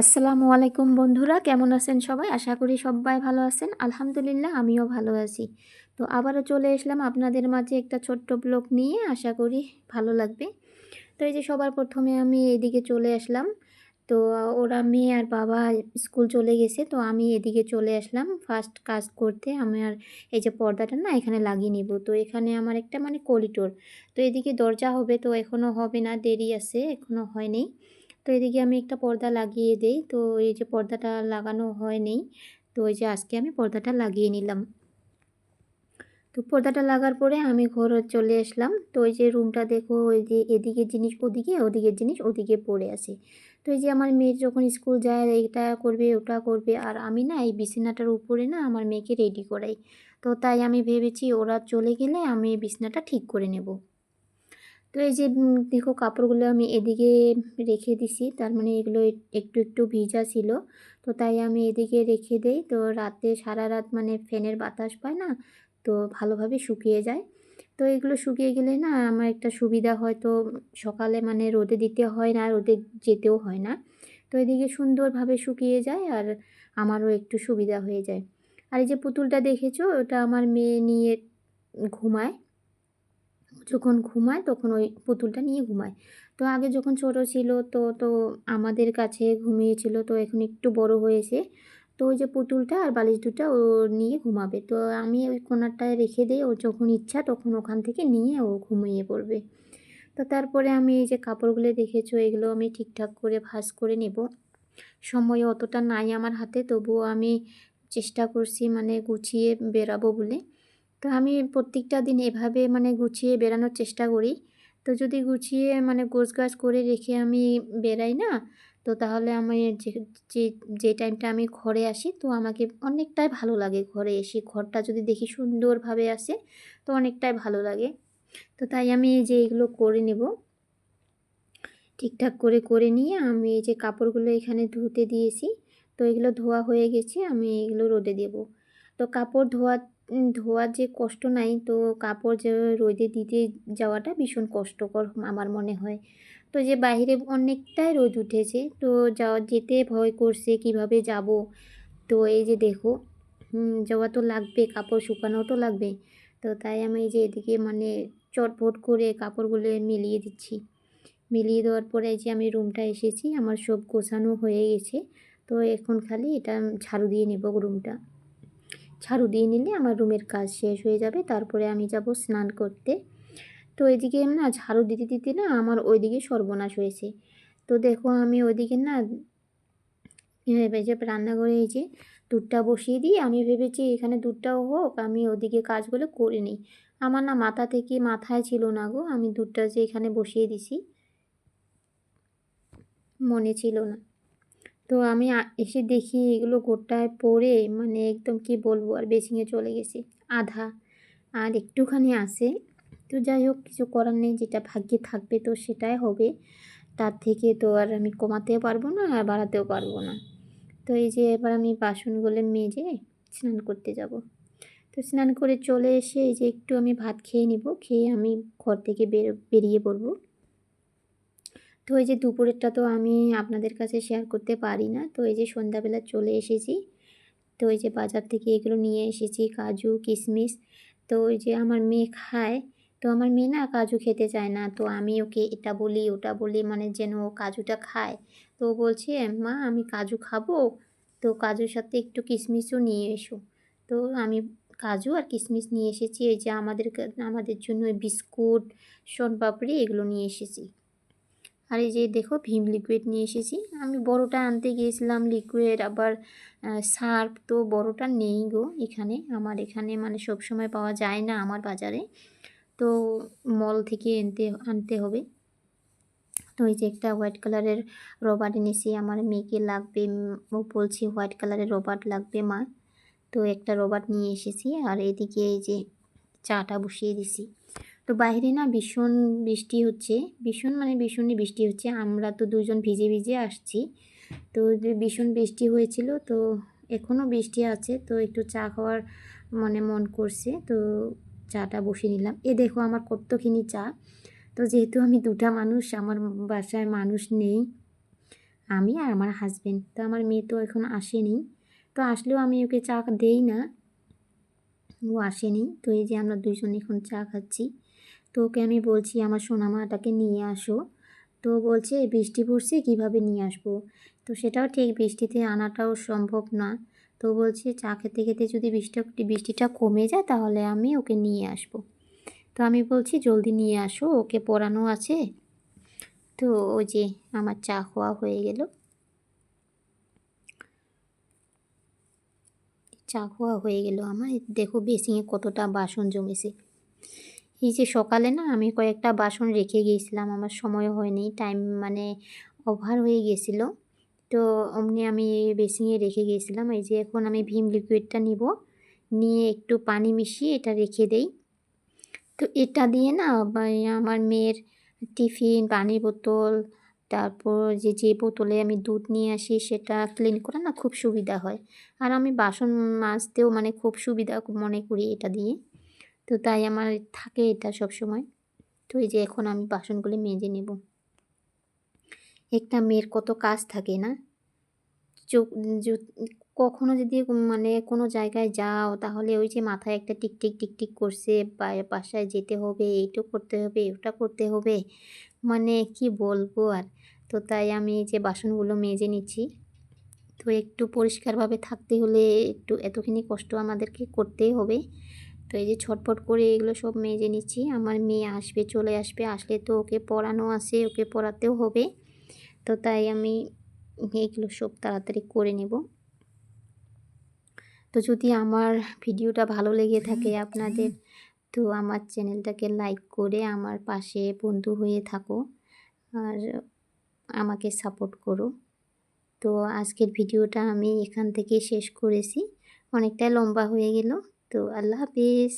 আসসালামু আলাইকুম বন্ধুরা, কেমন আছেন সবাই? আশা করি সবাই ভালো আছেন। আলহামদুলিল্লাহ, আমিও ভালো আছি। তো আবারও চলে আসলাম আপনাদের মাঝে একটা ছোট্ট ব্লগ নিয়ে, আশা করি ভালো লাগবে। তো এই যে সবার প্রথমে আমি এদিকে চলে আসলাম। তো ওরা মেয়ে আর বাবা স্কুল চলে গেছে, তো আমি এদিকে চলে আসলাম। ফার্স্ট কাজ করতে আমি আর এই যে পর্দাটা না, এখানে লাগিয়ে নিব। তো এখানে আমার একটা মানে কলিটোর তো এদিকে দরজা হবে, তো এখনও হবে না, দেরি আছে এখনও হয়নি তো এদিকে আমি একটা পর্দা লাগিয়ে দেই। তো এই যে পর্দাটা লাগানো হয়নি, তো ওই যে আজকে আমি পর্দাটা লাগিয়ে নিলাম। তো পর্দাটা লাগার পরে আমি ঘরে চলে আসলাম। তো ওই যে রুমটা দেখো, ওই যে এদিকে জিনিস ওদিকে, ওদিকের জিনিস ওদিকে পড়ে আছে। তো এই যে আমার মেয়ের যখন স্কুল যায়, এইটা করবে, ওটা করবে, আর আমি না এই বিছানাটার উপরে না আমার মেয়েকে রেডি করাই। তো তাই আমি ভেবেছি ওরা চলে গেলে আমি বিছানাটা ঠিক করে নেব। তো এই যে দেখো কাপড়গুলো আমি এদিকে রেখে দিছি। তার মানে এগুলো একটু একটু ভিজা ছিল। তো তাই আমি এদিকে রেখে দেই। তো রাতে সারা রাত মানে ফ্যানের বাতাস পায় না, তো ভালোভাবে শুকিয়ে যায়। তো এগুলো শুকিয়ে গেলে না আমার একটা সুবিধা হয়। তো সকালে মানে রোদে দিতে হয় না, রোদে যেতেও হয় না। তো এদিকে সুন্দরভাবে শুকিয়ে যায় আর আমারও একটু সুবিধা হয়ে যায়। আর এই যে পুতুলটা দেখেছ? ওটা আমার মেয়ে নিয়ে ঘুমায়। যখন ঘুমায় তখন ওই পুতুলটা নিয়ে ঘুমায়। তো আগে যখন ছোট ছিল তো তো আমাদের কাছে ঘুমিয়েছিল তো এখন একটু বড় হয়েছে। তো ওই যে পুতুলটা আর বালিশ দুটা ও নিয়ে ঘুমাবে। তো আমি ওই কোনারটায় রেখে দিই ও যখন ইচ্ছা তখন ওখান থেকে নিয়ে ও ঘুমিয়ে পড়বে। তো তারপরে আমি এই যে কাপড়গুলো দেখেছ এগুলো আমি ঠিকঠাক করে ভাঁজ করে নেব। সময় অতটা নাই আমার হাতে, তবুও আমি চেষ্টা করছি মানে গুছিয়ে বেরাবো বলে। তো আমি প্রত্যেকটা দিন এভাবে মানে গুছিয়ে বেরানোর চেষ্টা করি। তো যদি গুছিয়ে মানে গোছ গাছ করে রেখে আমি বেরাই না, তো তাহলে আমি যে যে যে টাইমটা আমি ঘরে আসি, তো আমাকে অনেকটাই ভালো লাগে ঘরে এসে। ঘরটা যদি দেখি সুন্দরভাবে আসে, তো অনেকটাই ভালো লাগে। তো তাই আমি এই যে এগুলো করে নেব। ঠিকঠাক করে করে নিয়ে আমি এই যে কাপড়গুলো এখানে ধুতে দিয়েছি, তো এগুলো ধোয়া হয়ে গেছে, আমি এগুলো রোদে দেব। তো কাপড় ধোয়া ধোয়ার যে কষ্ট নাই, তো কাপড় যে রোদে দিতে যাওয়াটা ভীষণ কষ্টকর আমার মনে হয়। তো যে বাইরে অনেকটাই রোদ উঠেছে, তো যাওয়া যেতে ভয় করছে কীভাবে যাব? তো এই যে দেখো যাওয়া তো লাগবে, কাপড় শুকানো তো লাগবে। তো তাই আমি এই যে এদিকে মানে চটপট করে কাপড়গুলো মিলিয়ে দিচ্ছি। মিলিয়ে দেওয়ার পরে যে আমি রুমটা এসেছি, আমার সব গোছানো হয়ে গেছে। তো এখন খালি এটা ঝাড়ু দিয়ে নেব রুমটা। ঝাড়ু দিয়ে নিলে আমার রুমের কাজ শেষ হয়ে যাবে। তারপরে আমি যাব স্নান করতে। তো এদিকে না, ঝাড়ু দিতে দিতে না আমার ওইদিকে সর্বনাশ হয়েছে। তো দেখো আমি ওইদিকে না যে রান্নাঘরে এই যে দুধটা বসিয়ে দিই, আমি ভেবেছি এখানে দুধটাও হোক, আমি ওদিকে কাজগুলো করে নিই। আমার না মাথা থেকে মাথায় ছিল না গো, আমি দুধটা যে এখানে বসিয়ে দিছি, মনে ছিল না। তো আমি এসে দেখি এগুলো গোটায় পড়ে মানে একদম কি বলব, আর বেসিংয়ে চলে গেছে। আধা। আর একটুখানি আসে তো যাই হোক, কিছু করার নেই, যেটা ভাগ্যে থাকবে তো সেটাই হবে। তার থেকে তো আর আমি কমাতেও পারব না, আর বাড়াতেও পারব না। তো এই যে এবার আমি বাসনগুলো মেজে স্নান করতে যাব। তো স্নান করে চলে এসে এই যে একটু আমি ভাত খেয়ে নিব, খেয়ে আমি ঘর থেকে বের, বেরিয়ে পড়ব। তো এই যে দুপুরেরটা তো আমি আপনাদের কাছে শেয়ার করতে পারি না। তো এই যে সন্ধ্যাবেলা চলে এসেছি। তো এই যে বাজার থেকে এগুলো নিয়ে এসেছি, কাজু কিশমিশ তো ওই যে আমার মেয়ে খায়। তো আমার মেয়ে না কাজু খেতে চায় না। তো আমি ওকে এটা বলি, ওটা বলি মানে যেন ও কাজুটা খায়। তো বলছে, মা, আমি কাজু খাব। তো কাজুর সাথে একটু কিশমিশও নিয়ে এসো। তো আমি কাজু আর কিশমিশ নিয়ে এসেছি। এই যে আমাদের আমাদের জন্য বিস্কুট, সোনপাপড়ি এগুলো নিয়ে এসেছি। আর এই যে দেখো, ভীম লিকুইড নিয়ে এসেছি। আমি বড়টা আনতে গিয়েছিলাম লিকুইড আবার সার্ফ তো বড়টা নেই গো এখানে। আমার এখানে মানে সব সময় পাওয়া যায় না আমার বাজারে। তো মল থেকে আনতে আনতে হবে। তো এই যে একটা হোয়াইট কালারের রবার এনেছি। আমার মেয়েকে লাগবে, ও বলছি হোয়াইট কালারের রবার লাগবে মা। তো একটা রবার নিয়ে এসেছি। আর এদিকে এই যে চাটা বসিয়ে দিছি। তো বাইরে না ভীষণ বৃষ্টি হচ্ছে। ভীষণ মানে ভীষণই বৃষ্টি হচ্ছে। আমরা তো দুজন ভিজে ভিজে আসছি। তো ভীষণ বৃষ্টি হয়েছিল, তো এখনও বৃষ্টি আছে। তো একটু চা খাওয়ার মানে মন করছে, তো চাটা বসিয়ে নিলাম। এ দেখো আমার কতখানি চা। তো যেহেতু আমি দুটা মানুষ, আমার বাসায় মানুষ নেই, আমি আর আমার হাজবেন্ড তো আমার মেয়ে তো এখন আসেনি। তো আসলেও আমি ওকে চা দেই না। ও আসেনি। তো এই যে আমরা দুজন এখন চা খাচ্ছি। তো ওকে আমি বলছি, আমার সোনামাটাকে নিয়ে আসো। তো বলছে, বৃষ্টি পড়ছে, কীভাবে নিয়ে আসব? তো সেটাও ঠিক, বৃষ্টিতে আনাটাও সম্ভব না। তো বলছে, চা খেতে খেতে যদি বৃষ্টি, বৃষ্টিটা কমে যায়, তাহলে আমি ওকে নিয়ে আসব। তো আমি বলছি, জলদি নিয়ে আসো, ওকে পড়ানো আছে। তো ওই যে আমার চা খাওয়া হয়ে গেল। চা খাওয়া হয়ে গেল আমার। দেখো বেসিংয়ে কতটা বাসন জমেছে। এই যে সকালে না আমি কয়েকটা বাসন রেখে গিয়েছিলাম, আমার সময় হয়নি টাইম মানে ওভার হয়ে গেছিল তো অমনি আমি বেসিংয়ে রেখে গিয়েছিলাম, এই যে এখন আমি ভীম লিকুইডটা নিব, নিয়ে একটু পানি মিশিয়ে এটা রেখে দেই। তো এটা দিয়ে না আমার মেয়ের টিফিন, পানির বোতল, তারপর যে যে বোতলে আমি দুধ নিয়ে আসি সেটা ক্লিন করা না খুব সুবিধা হয়। আর আমি বাসন মাজতেও মানে খুব সুবিধা মনে করি এটা দিয়ে। তো তাই আমার থাকে এটা সব সময় তো এই যে এখন আমি বাসনগুলি মেজে নেব। একটা মেয়ের কত কাজ থাকে না? চোখ কখনো যদি মানে কোনো জায়গায় যাও তাহলে ওই যে মাথায় একটা টিকটিক টিকটিক করছে বাসায় যেতে হবে, এইটা করতে হবে, ওটা করতে হবে মানে কি বলব আর? তো তাই আমি এই যে বাসনগুলো মেজে নিচ্ছি। তো একটু পরিষ্কারভাবে থাকতে হলে একটু এতখানি কষ্ট আমাদেরকে করতেই হবে। তো এই যে ছটফট করে এগুলো সব মেজে নিচ্ছি। আমার মেয়ে আসবে, চলে আসবে। আসলে তো ওকে পড়ানো আছে, ওকে পড়াতেও হবে। তো তাই আমি এইগুলো সব তাড়াতাড়ি করে নেব। তো যদি আমার ভিডিওটা ভালো লেগে থাকে আপনাদের, তো আমার চ্যানেলটাকে লাইক করে আমার পাশে বন্ধু হয়ে থাকো আর আমাকে সাপোর্ট করো। তো আজকের ভিডিওটা আমি এখান থেকে শেষ করেছি। অনেকটা লম্বা হয়ে গেল। তো আল্লাহ হাফিজ